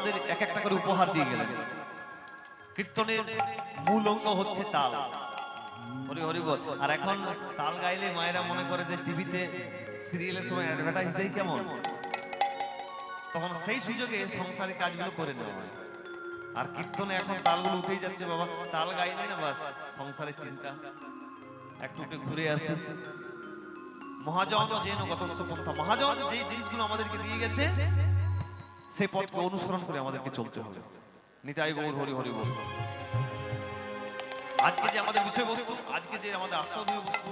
আমাদের এক একটা করে উপহার দিয়ে গেলেন কীর্তনের মূল অঙ্গ হচ্ছে তাল। হরি হরি বল। আর এখন তাল গাইলে মায়েরা মনে করে যে টিভিতে সিরিয়ালের সময় অ্যাডভার্টাইজ দেয় কেমন? তখন সেই সুযোগে সংসারের কাজগুলো করে নেওয়া হয়। আর কীর্তনে এখন তালগুলো উঠেই যাচ্ছে, বাবা। তাল গাইলে না বাস সংসারের চিন্তা একটু একটু ঘুরে আসে। মহাজন যেন গতস্য পন্থা। মহাজন যে জিনিসগুলো আমাদেরকে দিয়ে গেছে সেই পথকে অনুসরণ করে আমাদেরকে চলতে হবে। নিতাই গৌর, হরি হরি বল। আজকে যে আমাদের বিষয়বস্তু, আজকে যে আমাদের আস্বাদনীয় বস্তু,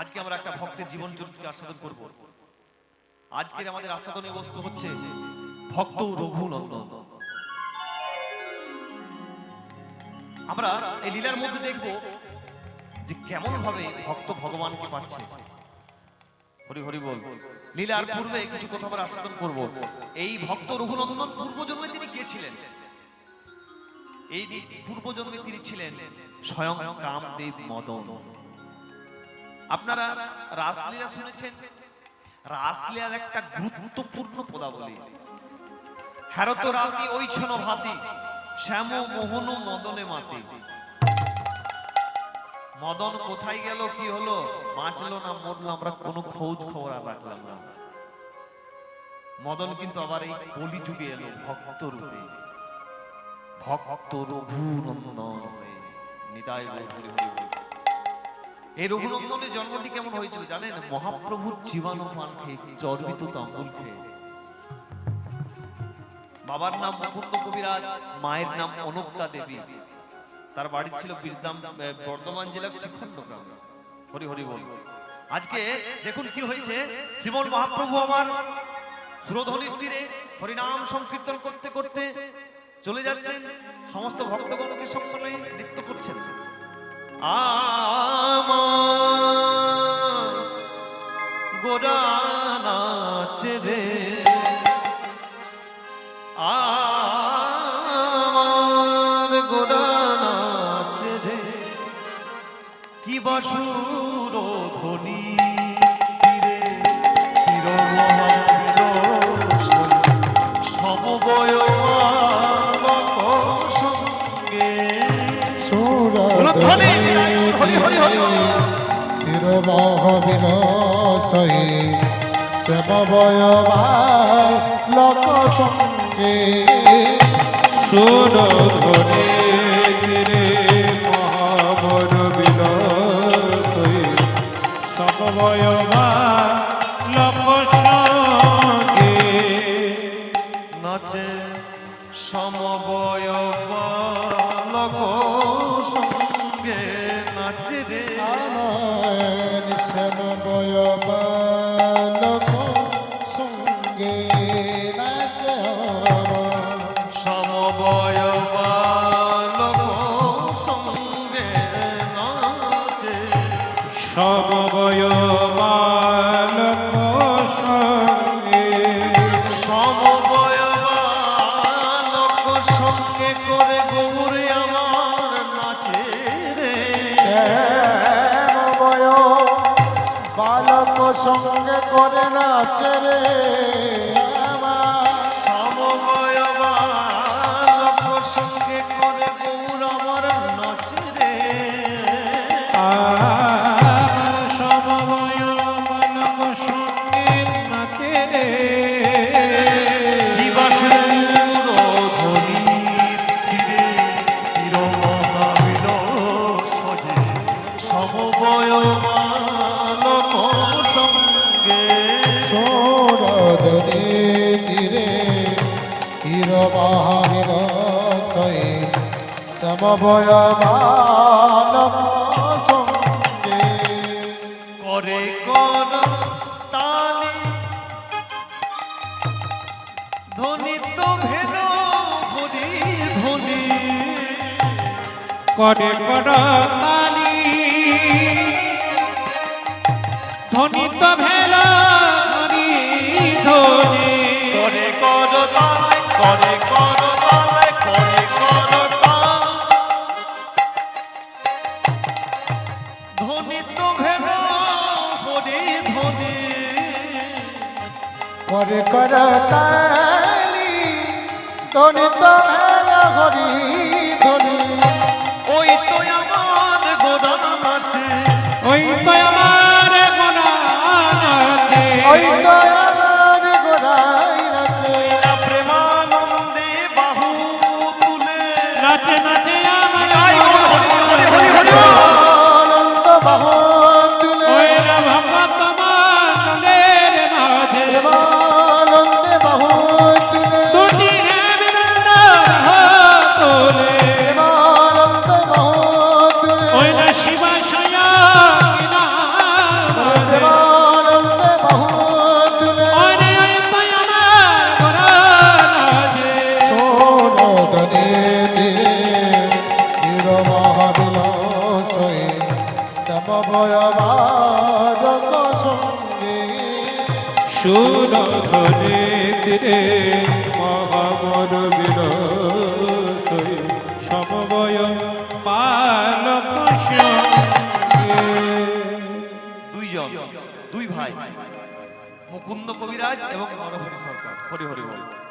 আজকে আমরা একটা ভক্তের জীবন চরিত্রকে আস্বাদন করব। আজকের আমাদের আস্বাদনীয় বস্তু হচ্ছে ভক্ত রঘুনন্দন। আমরা এই লীলার মধ্যে দেখব যে কেমন ভাবে ভক্ত ভগবানকে পাচ্ছে। হরি হরি বল। লীলার পূর্বে কিছু কথা আমরা আস্বাদন করব। এই ভক্ত রঘুনন্দন পূর্বজন্মে তিনি কে ছিলেন এই পূর্বজন্মে তিনি ছিলেন স্বয়ং কামদেব মদন। আপনারা রাসলীলা শুনেছেন? রাসলীলার একটা গুরুত্বপূর্ণ পদাবলী। হ্যারত রাতি ওই ছন ভাতি, শ্যাম মোহন মদনে মাতি। মদন কোথায় গেল, কি হলো? বাঁচলো না, মরলো, আমরা কোনো খোঁজ খবর আর রাখলাম না। মদন কিন্তু আবার এই কলি যুগে এলো, ভক্ত রূপে। ভক্ত রঘুনন্দন এই রঘুনন্দনের জন্মটি কেমন হয়েছিল জানেন? মহাপ্রভুর জীবাণু পান খেয়ে চর্বিত খেয়ে। বাবার নাম মুকুন্দ কবিরাজ, মায়ের নাম অনুক্তা দেবী। তার বাড়ি ছিল বীরদাম বর্ধমান জেলার শ্রীখণ্ড গ্রাম হরি হরি বল। আজকে দেখুন কি হয়েছে। শ্রীমন মহাপ্রভু আমার সুরধ্বনির তীরে হরিনাম সংকীর্তন করতে করতে চলে যাচ্ছেন। সমস্ত ভক্তগণকে সঙ্গে নিয়ে নৃত্য করছেন। আমার গোরা বাসুর ধ্বনি সমবয় সঙ্গে ধ্বনি, হরি হরি হরি চিরমহবিনশয়ী শ্যামবয়বাই লোক সঙ্গে সুরধ্বনি তীরে ভয় বালক সঙ্গে করে নাচে রে। সমবয় সঙ্গে করে কর তালি। ধ্বনি তো ভেল হরি ধ্বনি করে কর তালি। ধ্বনিত ভেল হরি ধ্বনি করে কর তাই করে কর ধ্বনি করে ধ্বনিত মেলা হরি ধনি। ওই তো আমার গোদাম আছে। ওই তো আমার গোনা আছে। ওই তো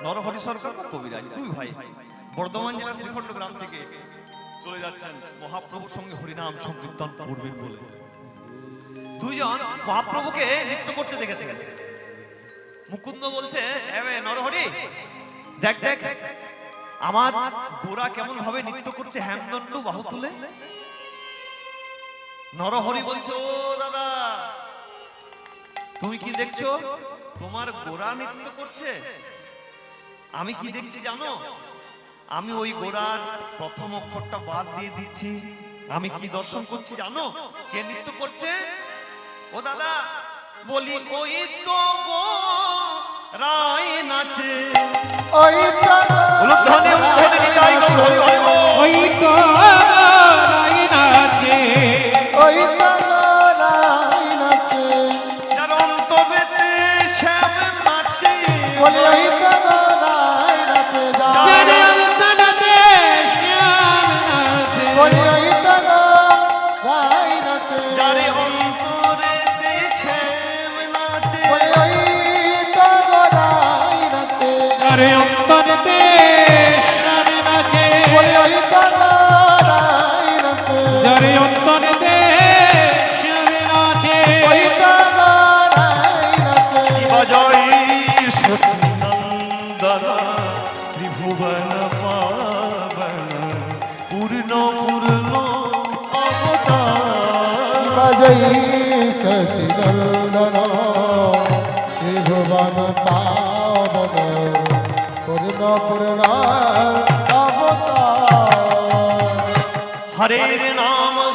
নরহরি সরকার কবিরাজ, দুই ভাই। বর্ধমান জেলার শ্রীখণ্ড গ্রাম থেকে চলে যাচ্ছেন মহাপ্রভুর সঙ্গে হরিনাম সংকীর্তন করবেন বলে। দুইজন মহাপ্রভুকে নৃত্য করতে দেখেছে। মুকুন্দ বলছে নরহরি, দেখ দেখ, আমার গোরা কেমন ভাবে নৃত্য করছে হ্যামদণ্ড বাহু তুলে নরহরি বলছে, ও দাদা, তুমি কি দেখছ? তোমার গোরা নৃত্য করছে? আমি কি দেখছি জানো? আমি ওই গোড়ার প্রথম অক্ষরটা বাদ দিয়ে দিচ্ছি। আমি কি দর্শন করছি জানো? কে নৃত্য করছে? ও দাদা বলি ওই তো গো রায় নাচে। ওই তো উলুধ্বনি উলুধ্বনি নিতাই গৌর হরি হরি বল। ওই তো রাই নাচে। ওই তো রাই নাচে। যার অন্তরেতে শ্যাম নাচে। বলি ওই তো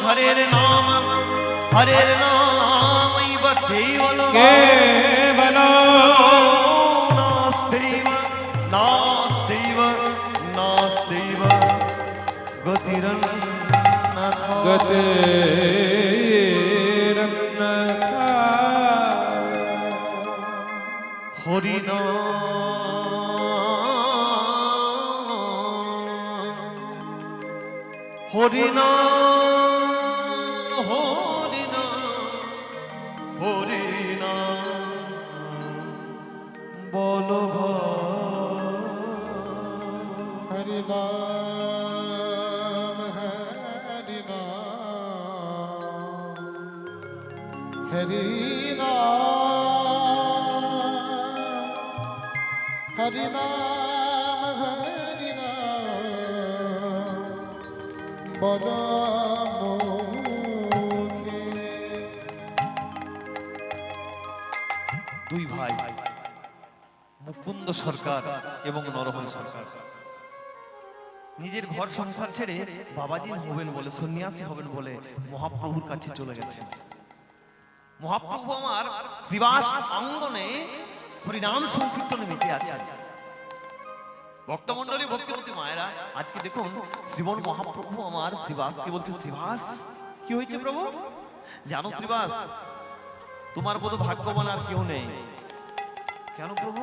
হরের নাম হরের নাম কেবল কেবল নাস্তেব নাস্তেব নাস্তেব গতিরন্নাথ গতে হরিণ হরিণ দুই ভাই, মুকুন্দ সরকার এবং নরহরি সরকার। নিজের ঘর সংসার ছেড়ে বাবাজি হবেন বলে, সন্ন্যাসী হবেন বলে মহাপ্রভুর কাছে চলে গেছেন। মহাপ্রভু আমার শ্রীবাস অঙ্গনে হরিনাম সংকীর্তনে মেতে আছেন। ভক্তমন্ডলী ভক্তিমতী মায়েরা, আজকে দেখুন শ্রীমন মহাপ্রভু আমার শ্রীবাসকে বলছে, শ্রীবাস, কি হয়েছে প্রভু? জানো শ্রীবাস তোমার মতো ভাগ্যবান আর কেউ নেই। কেন প্রভু?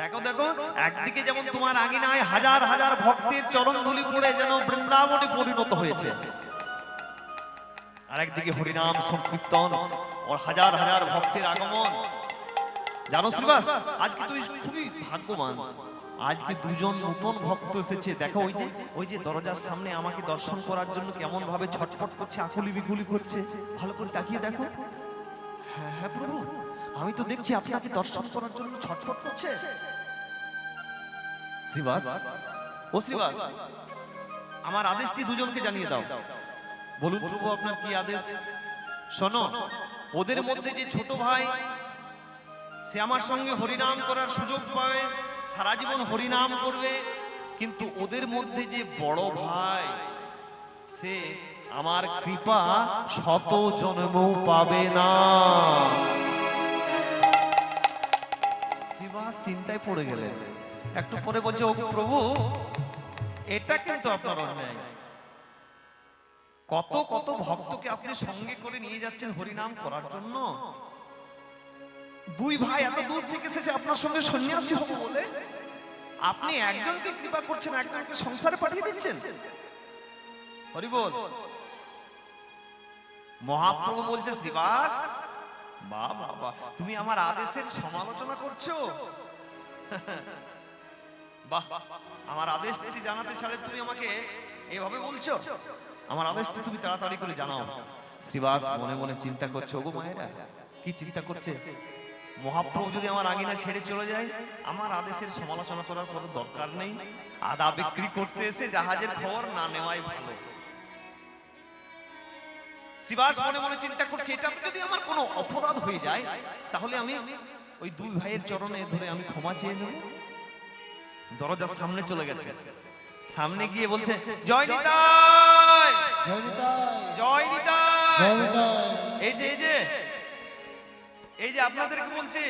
দেখো দেখো, একদিকে যেমন তোমার আঙিনায় হাজার হাজার ভক্তের চরণ ধুলি পড়ে যেন বৃন্দাবনে পরিণত হয়েছে। আর একদিকে হরিনাম সংকীর্তন ও হাজার হাজার ভক্তের আগমন। জানো শ্রীবাস, আজকে তুমি খুবই ভাগ্যবান। আজকে দুজন নতুন ভক্ত এসেছে। দেখো, ওই যে ওই যে দরজার সামনে আমাকে দর্শন করার জন্য কেমন ভাবে ছটফট করছে, আকুলি বিকুলি করছে। ভালো করে তাকিয়ে দেখো। হ্যাঁ হ্যাঁ প্রভু, আমি তো দেখছি আপনাকে দর্শন করার জন্য ছটফট করছে। শ্রীবাস, ও শ্রীবাস, আমার আদেশটি দুজনকে জানিয়ে দাও। বলুন প্রভু, আপনার কি আদেশ? শোনো, ওদের মধ্যে যে ছোট ভাই, সে আমার সঙ্গে হরিনাম করার সুযোগ পাবে, সারা জীবন হরিনাম করবে, কিন্তু ওদের মধ্যে যে বড় ভাই, সে আমার কৃপা শত জন্মও পাবে না। শ্রীবাস চিন্তায় পড়ে গেলেন। একটু পরে বলছে, ও প্রভু, এটা কিন্তু আপনার অন্যায়। কত কত ভক্তকে আপনি সঙ্গে করে নিয়ে যাচ্ছেন হরিনাম করার জন্য। দুই ভাই এত দূর থেকে এসেছে, আপনার সঙ্গে সন্ন্যাসী হব বলে। আপনি একজনকে কৃপা করছেন, একজনকে সংসারে পাঠিয়ে দিচ্ছেন? হরিবল মহাপ্রভু বলছে, শ্রীবাস, বা বাবা তুমি আমার আদেশের সমালোচনা করছ? বাহ, আমার আদেশটি জানাতে ছাড়ে তুমি আমাকে এভাবে বলছো? আমার আদেশটি তুমি তাড়াতাড়ি করে জানাও। শ্রীবাস, মনে মনে চিন্তা করছে, ওগো মায়েরা, কি চিন্তা করছে? মহাপ্রভু যদি আমার আঙিনা ছেড়ে চলে যায়, আমার আদেশের সমালোচনা করার কোনো দরকার নেই। আদা বিক্রি করতে এসে জাহাজের খবর না নেওয়াই ভালো। শ্রীবাস মনে মনে চিন্তা করছে এটা যদি আমার কোনো অপরাধ হয়ে যায় তাহলে আমি ওই দুই ভাইয়ের চরণে ধরে আমি ক্ষমা চেয়ে যাব দরজার সামনে চলে গেছে। সামনে গিয়ে বলছে জয় নিতাই! জয় নিতাই। জয় নিতাই! জয় নিতাই। এই যে এই যে এই যে আপনাদেরকে বলছে?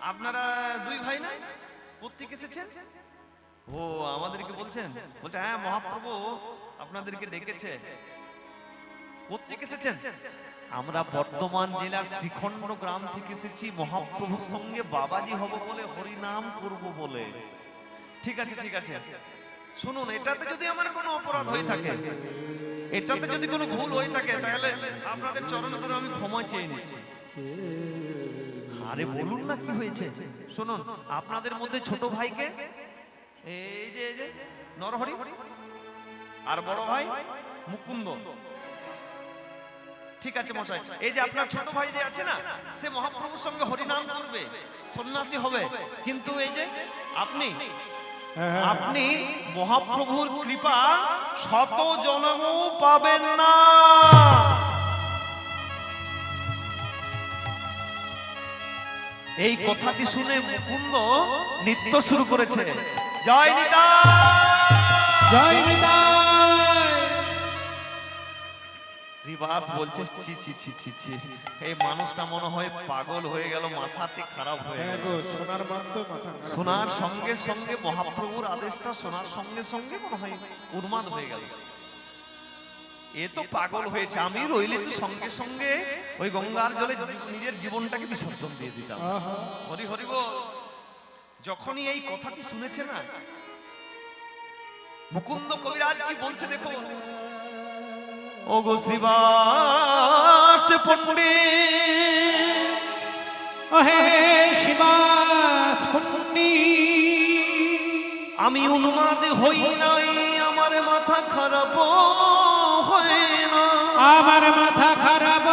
আপনারা দুই ভাই না? কোথেকে এসেছেন? ও আমাদেরকে বলছেন। বলছে হ্যাঁ মহাপ্রভু আপনাদেরকে ডেকেছে। আমরা বর্ধমান জেলার শ্রীখণ্ড গ্রাম থেকে এসেছি, মহাপ্রভুর সঙ্গে বাবাজি হব বলে হরিনাম করব বলে। ঠিক আছে ঠিক আছে। শুনুন, এটাতে যদি আমার কোনো অপরাধ হয়ে থাকে, এটাতে যদি কোনো ভুল হয়ে থাকে, তাহলে আপনাদের চরণে ধরে আমি ক্ষমা চেয়ে নিচ্ছি। আরে, বলুন না কি হয়েছে? শুনুন, আপনাদের মধ্যে ছোট ভাইকে? এই যে এই যে, নরহরি। আর বড় ভাই মুকুন্দ। ঠিক আছে মশাই। এই যে আপনার ছোট ভাই যে আছে না সে মহাপ্রভুর সঙ্গে হরিনাম করবে সন্ন্যাসী হবে। কিন্তু এই যে আপনি আপনি মহাপ্রভুর কৃপা শত জনমও পাবেন না। এই কথাটি শুনে মুকুন্দ নৃত্য শুরু করেছে। জয় নিতা জয় নিতাই। শ্রীবাস বলছে ছি ছি ছি ছি ছি। এই মানুষটা মনে হয় পাগল হয়ে গেল মাথাতে খারাপ হয়ে হ্যাঁ গেল। সোনার খারাপ। সঙ্গে সঙ্গে মহাপ্রভুর আদেশটা সোনার সঙ্গে সঙ্গে মনে হয় উন্মাদ হয়ে গেল। এ তো পাগল হয়েছে আমি রইলে তো সঙ্গে সঙ্গে ওই গঙ্গার জলে নিজের জীবনটাকে বিসর্জন দিয়ে দিতাম। হরি হরি বল। যখনই এই কথাটি শুনেছে না মুকুন্দ কবিরাজ কি বলছে দেখো ও গো শ্রীবাস পণ্ডিত। অহে শিবাস পুণ্যি আমি উন্মাদ হই নাই আমার মাথা খারাপ হয় না। আমার মাথা খারাপ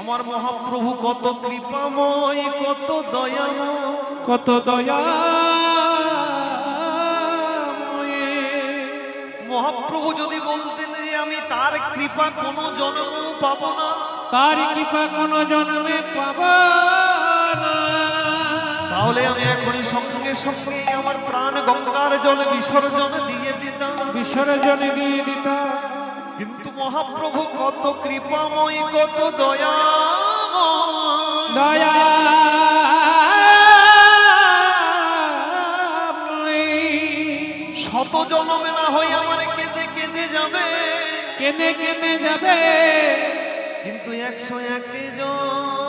আমার মহাপ্রভু কত কৃপাময় কত দয়াময়। কত দয়া যদি বলতেন যে আমি তার কৃপা কোনো জন্ম পাবো না। তার কৃপা কোন জন্মে পাব না। তাহলে আমি এখনই সঙ্গে সঙ্গে আমার প্রাণ গঙ্গার জলে বিসর্জন দিয়ে দিতাম। বিসর্জন দিয়ে দিত কিন্তু মহাপ্রভু কত কৃপাময় কত দয়াময়। দয়া শত জনমে না হয় আমার কেঁদে যাবে? কেঁদে কেঁদে যাবে? কিন্তু একশো এক জনমে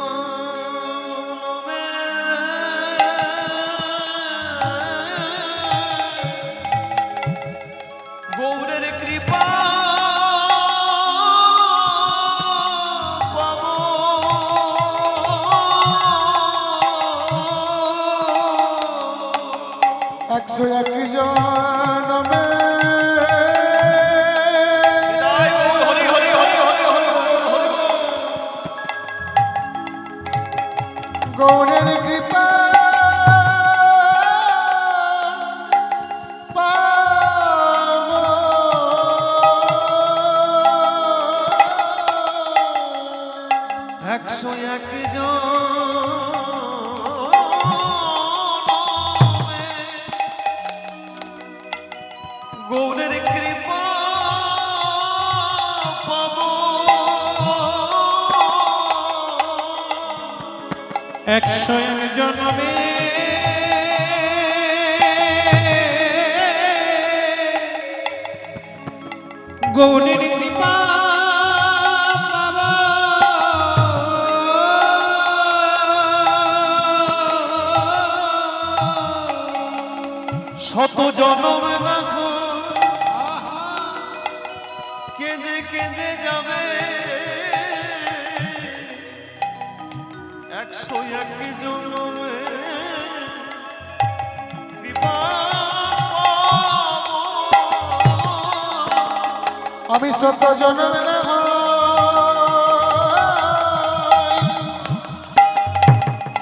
সত্য জন্মে না।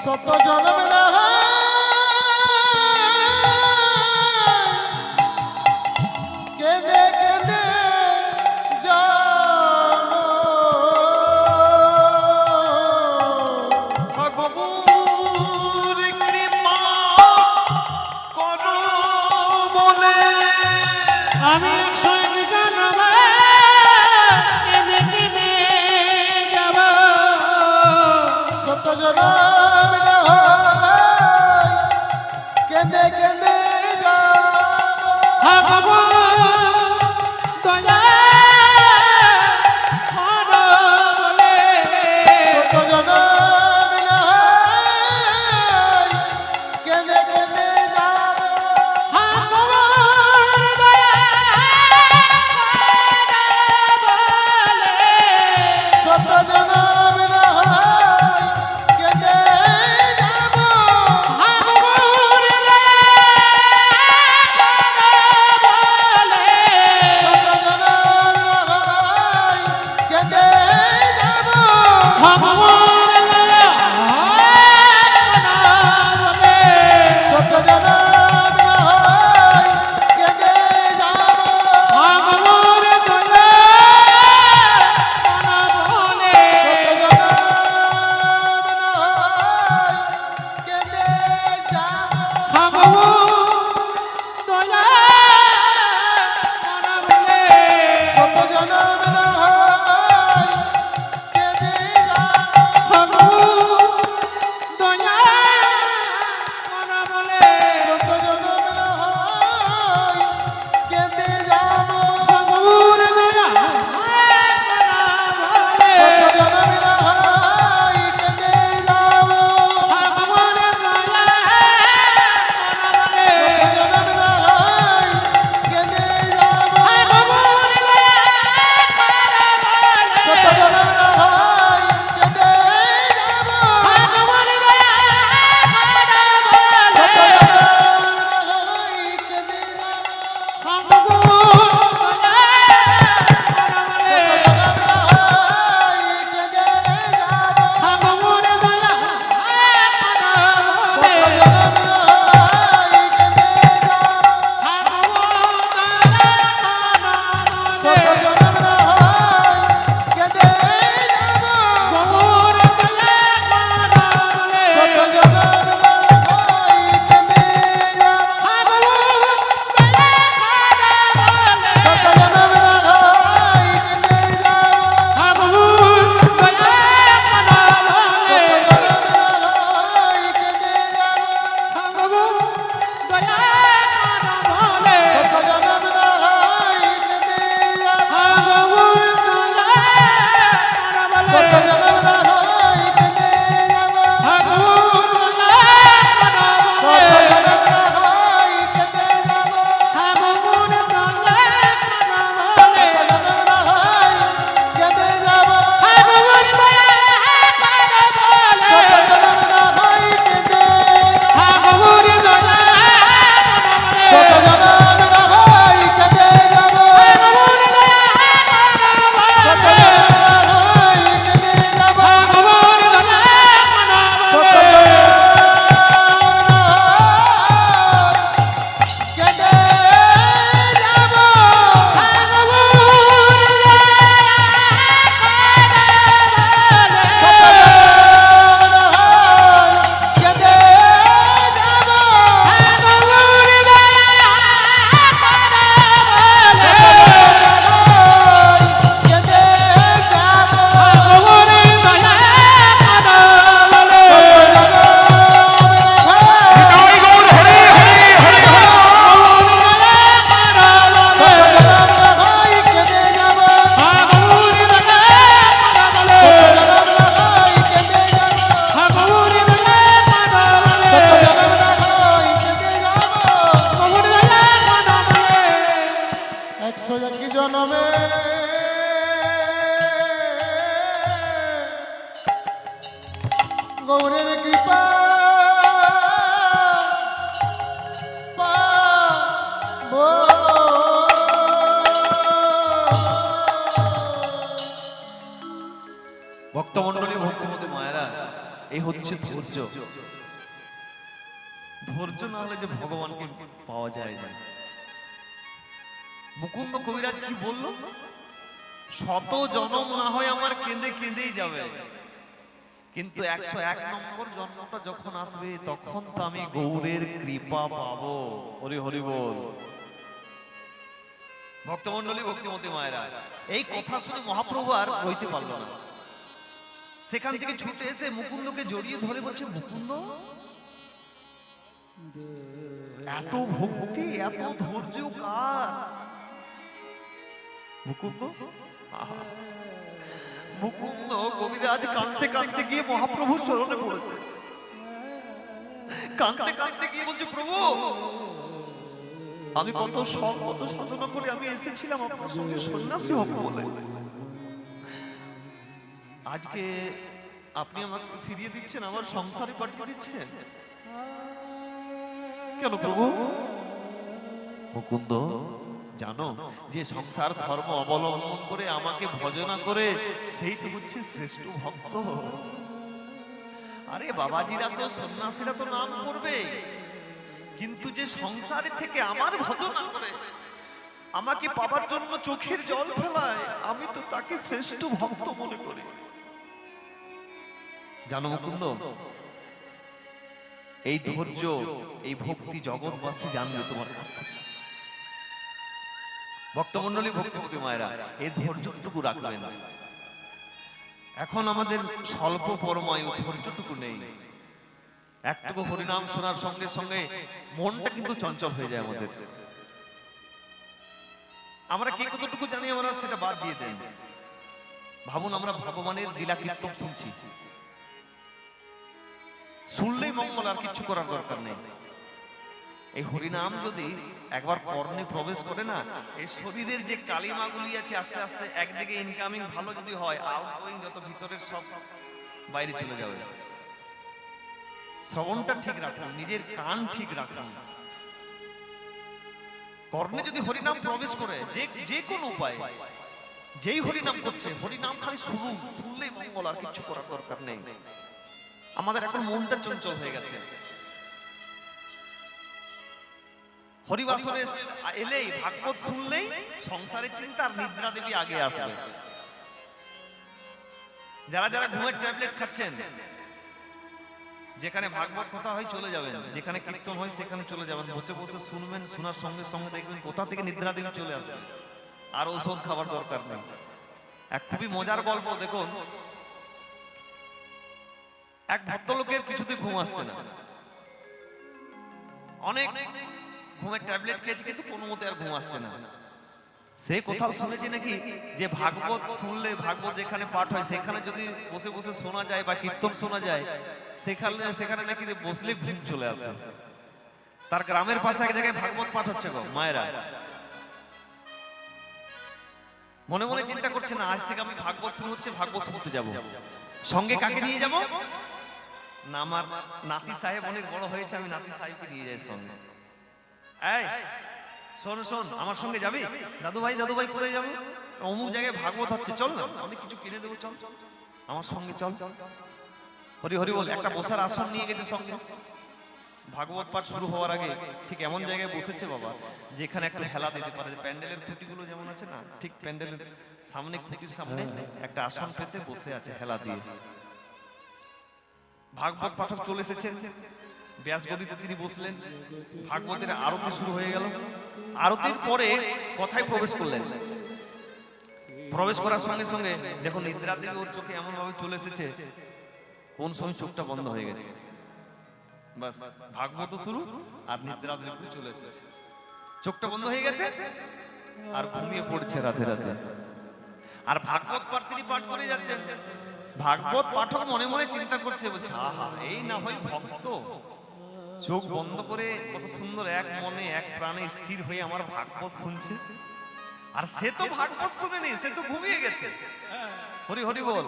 সত্য জন্মে শত জনম না হয় আমার কেঁদে কেঁদেই যাবে। কিন্তু একশো এক নম্বর জন্মটা যখন আসবে তখন তো আমি গৌরের কৃপা পাবো। হরি হরি বল। ভক্তমন্ডলী ভক্তিমতী মায়েরা এই কথা শুনে মহাপ্রভু আর রইতে পারল না। সেখান থেকে ছুটে এসে মুকুন্দকে জড়িয়ে ধরে বলছে মুকুন্দ এত ভক্তি এত ধৈর্য কার? মুকুন্দ। মুকুন্দ কবিরাজ কাঁদতে কাঁদতে গিয়ে মহাপ্রভু স্মরণে পড়েছে। কাঁদতে কাঁদতে গিয়ে বলছে, প্রভু, আমি কত সব, কত সাধনা করে আমি এসেছিলাম আপনার সঙ্গে সন্ন্যাসী হব বলে। আজকে আপনি আমাকে ফিরিয়ে দিচ্ছেন, আমার সংসারে পাঠিয়ে দিচ্ছেন? কেন প্রভু? মুকুন্দ জানো যে সংসার ধর্ম অবলম্বন করে আমাকে ভজনা করে সেই তো হচ্ছে শ্রেষ্ঠ ভক্ত। আরে বাবাজিরা তো সন্ন্যাসীরা তো নাম করবে। কিন্তু যে সংসারে থেকে আমার ভজনা করে, আমাকে পাবার জন্য চোখের জল ফেলায়, আমি তো তাকে শ্রেষ্ঠ ভক্ত মনে করি। জানো মুকুন্দ, এই ধৈর্য, এই ভক্তি জগৎবাসী জানবে তোমার কাছ থেকে। ভক্তমন্ডলী ভক্তিপতি মায়েরা এই ধৈর্যটুকু রাখবেন। এখন আমাদের স্বল্প পরমায়ু ধৈর্যটুকু নেই। একটুকু হরিনাম শোনার সঙ্গে সঙ্গে মনটা কিন্তু চঞ্চল হয়ে যায় আমাদের। আমরা কি কতটুকু জানি আমরা সেটা বাদ দিয়ে দেন। ভাবুন, আমরা ভগবানের লীলা কীর্তন শুনছি। শুনলেই মঙ্গল, আর কিছু করার দরকার নেই। এই হরিনাম যদি একবার কর্ণে প্রবেশ করে না, এই শরীরের যে কালিমাগুলি আছে আস্তে আস্তে একদিকে ইনকামিং ভালো যদি হয় আউটগোয়িং যত ভিতরের সব বাইরে চলে যাবে। শ্রবণটা ঠিক রাখুন, নিজের কান ঠিক রাখুন। কর্ণে যদি হরিনাম প্রবেশ করে, যে যে কোনো উপায়, যেই হরিনাম করছে, হরিনাম খালি শুনুন, শুনলেই মঙ্গল আর কিছু করার দরকার নেই। আমাদের এখন মনটা চঞ্চল হয়ে গেছে। হরিবাসরে এলেই ভাগবত শুনলেই সংসারের চিন্তা আর নিদ্রা দেবী আগে আসবে। যারা যারা ঘুমের ট্যাবলেট খাচ্ছেন, যেখানে ভাগবত কথা হয় চলে যাবেন, যেখানে কীর্তন হয় সেখানে চলে যাবেন, বসে বসে শুনবেন, শোনার সঙ্গে সঙ্গে দেখবেন কোথা থেকে নিদ্রা দেবী চলে আসবে। আর ঔষধ খাবার দরকার নেই। এক খুবই মজার গল্প, দেখুন। এক ভদ্রলোকের কিছুতে ঘুম আসছে না। অনেক ঘুমের ট্যাবলেট খেয়েছে কিন্তু কোনো মতে আর ঘুম আসছে না। সে কোথাও শুনেছি নাকি যে ভাগবত শুনলে ভাগবত যেখানে পাঠ হয়, সেখানে যদি বসে বসে শোনা যায় বা কীর্তন শোনা যায়, সেখানে সেখানে নাকি বসলে ঘুম চলে আসে। তার গ্রামের পাশে এক জায়গায় ভাগবত পাঠ হচ্ছে গো, মায়েরা। মনে মনে চিন্তা করছে, না, আজ থেকে আমি ভাগবত শুরু হচ্ছে, ভাগবত শুনতে যাব। সঙ্গে কাকে নিয়ে যাব? না, আমার নাতি সাহেব অনেক বড় হয়েছে, আমি নাতি সাহেবকে নিয়ে যাই সঙ্গে। এই, শোন শোন, আমার সঙ্গে যাবি? দাদু ভাই দাদু ভাই কোথায় যাব? অমুক জায়গায় ভাগবত হচ্ছে, চল না। অনেক কিছু কিনে দেবো, চল। আমার সঙ্গে চল। হরি হরি বল, একটা বসার আসন নিয়ে গেছে সঙ্গে। ভাগবত পাঠ শুরু হওয়ার আগে ঠিক এমন জায়গায় বসেছে বাবা, যেখানে একটা হেলা দিতে পারে। প্যান্ডেলের খুঁটিগুলো যেমন আছে না, ঠিক প্যান্ডেলের সামনে, খুঁটির সামনে একটা আসন পেতে বসে আছে হেলা দিয়ে। ভাগবত পাঠক চলে এসেছেন ব্যাসগদিতে তিনি বসলেন। ভাগবতের আরতি শুরু হয়ে গেল। আরতির পরে কথায় প্রবেশ করলেন। প্রবেশ করার সঙ্গে সঙ্গে দেখুন নিদ্রা থেকে ওর চোখে এমন ভাবে চলে এসেছে, কোন সময় চোখটা বন্ধ হয়ে গেছে। বাস, ভাগবত শুরু আর নিদ্রা থেকে চলে এসেছে। চোখটা বন্ধ হয়ে গেছে আর ঘুমিয়ে পড়ছে রাতে রাতে। আর ভাগবত পাঠ তিনি পাঠ করে যাচ্ছেন। ভাগবত পাঠক মনে মনে চিন্তা করছে, বলছে, আহা, এই না হয় ভক্ত চোখ বন্ধ করে কত সুন্দর এক মনে এক প্রাণে স্থির হয়ে আমার ভাগবত শুনছে। আর সে তো ভাগবত শুনেনি সে তো ঘুমিয়ে গেছে। হরি হরি বল।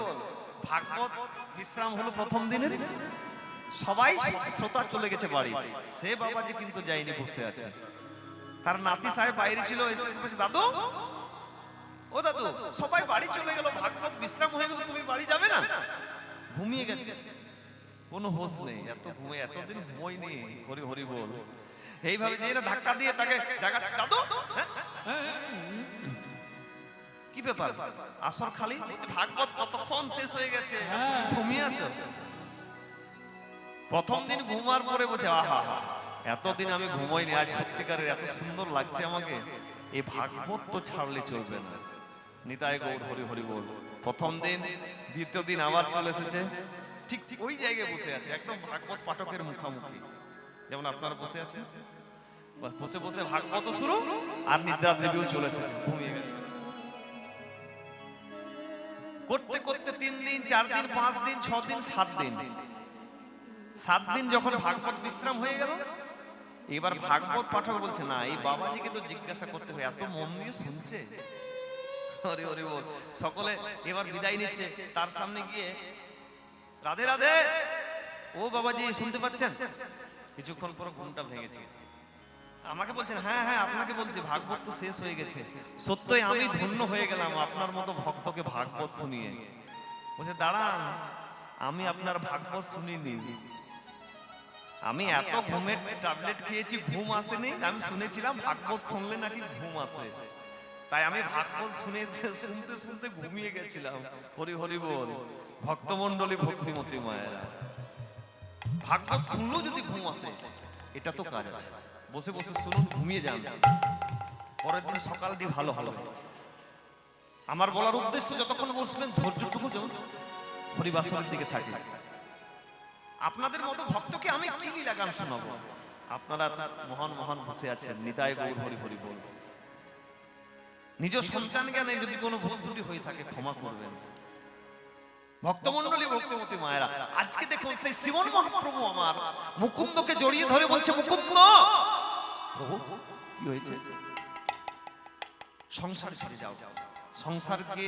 ভাগবত বিশ্রাম হলো প্রথম দিনের। সবাই শ্রোতা চলে গেছে বাড়ি। সে বাবাজি কিন্তু যায়নি বসে আছে। তার নাতি সাহেব বাইরে ছিল এসে এসে বলছে, দাদু ও দাদু সবাই বাড়ি চলে গেল ভাগবত বিশ্রাম হয়ে গেল তুমি বাড়ি যাবে না? ঘুমিয়ে গেছে। কোনো হোশ নেই এত ঘুমে এতদিন ঘুমোই নেই হরি হরি বল। এইভাবে যে ধাক্কা দিয়ে তাকে জাগাচ্ছে দাদু হ্যাঁ? কি ব্যাপার? আসর খালি? ভাগবত কতক্ষণ শেষ হয়ে গেছে ঘুমিয়ে আছো? প্রথম দিন ঘুমার পরে বলছে আহা এতদিন আমি ঘুমাইনি আজ সত্যিকারের এত সুন্দর লাগছে আমাকে। এই ভাগবত তো ছাড়লে চলবে না। নিতাই গৌর হরি হরি বল। প্রথম দিন দ্বিতীয় দিন আবার চলে এসেছে। ঠিক ঠিক ওই জায়গায় বসে আছে, একদম ভাগবত পাঠকের মুখামুখি। যেমন আপনারা বসে আছেন? বসে বসে ভাগবত শুরু, আর নিদ্রা দেবীও চলে এসেছে, ঘুমিয়ে গেছে। করতে করতে তিন দিন, চার দিন, পাঁচ দিন, ছ দিন, সাত দিন। সাত দিন যখন ভাগবত বিশ্রাম হয়ে গেল, এবার ভাগবত পাঠক বলছে, না, এই বাবাজিকে তো জিজ্ঞাসা করতে হয় এত মন দিয়ে শুনছে? সকলে এবার বিদায় নিচ্ছে, তার সামনে গিয়ে রাধে রাধে। ও বাবাজি, শুনতে পাচ্ছেন? কিছুক্ষণ পর ঘুমটা ভেঙেছে। আমাকে বলছেন হ্যাঁ হ্যাঁ আপনাকে বলছি, ভাগবত তো শেষ হয়ে গেছে। সত্যই আমি ধন্য হয়ে গেলাম আপনার মতো ভক্তকে ভাগবত শুনিয়ে। বলছে, দাঁড়ান, আমি আপনার ভাগবত শুনিনি। আমি এত ঘুমের ট্যাবলেট খেয়েছি, ঘুম আসেনি। আমি শুনেছিলাম ভাগবত শুনলে নাকি ঘুম আসে। তাই আমি ভাগবত শুনে, শুনতে শুনতে ঘুমিয়ে গেছিলাম। হরি হরি বল। ভক্তমণ্ডলী ভক্তিমতী মায়েরা। ভাগবত শুনলেও যদি ঘুম আসে, এটা তো কাজ আছে। বসে বসে শুনুন, ঘুমিয়ে যান। পরের দিন সকাল দিয়ে ভালো ভালো আমার বলার উদ্দেশ্য যতক্ষণ বসবেন, ধৈর্যটুকু যেমন হরিবাসনের দিকে থাকে। আপনাদের মতো ভক্তকে আমি কি লীলা গান শোনাবো? আপনারা মহান মহান বসে আছেন। নিতাই গৌর হরি হরি বল। নিজ সন্তান জ্ঞানে যদি কোনো ভুল ত্রুটি হয়ে থাকে, ক্ষমা করবেন। ভক্তমন্ডলী ভক্তিমতী মায়েরা, আজকে দেখুন সেই শ্রীমন মহাপ্রভু আমার মুকুন্দকে জড়িয়ে ধরে বলছে, মুকুন্দ! প্রভু, কি হয়েছে? সংসার ছেড়ে যাও। সংসারকে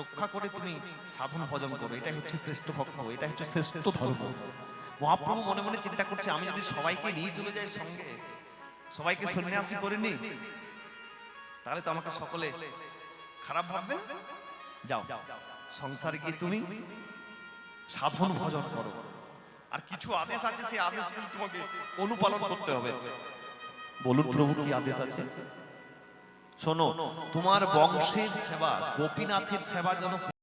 রক্ষা করে তুমি সাধন ভজন করো। এটাই হচ্ছে শ্রেষ্ঠ ভক্ত এটা হচ্ছে শ্রেষ্ঠ ধর্ম। মহাপ্রভু মনে মনে চিন্তা করছে, আমি যদি সবাইকে নিয়ে চলে যাই সঙ্গে, সবাইকে সন্ন্যাসী করে নিই, তাহলে তো আমাকে সকলে খারাপ ভাববে যাও যাও। সংসারে গিয়ে তুমি সাধন ভজন করো। আর কিছু আদেশ আছে সেই আদেশগুলো তোমাকে অনুপালন করতে হবে। বলুন প্রভু কি আদেশ আছে? শোনো তোমার বংশের সেবা গোপীনাথের সেবা যেন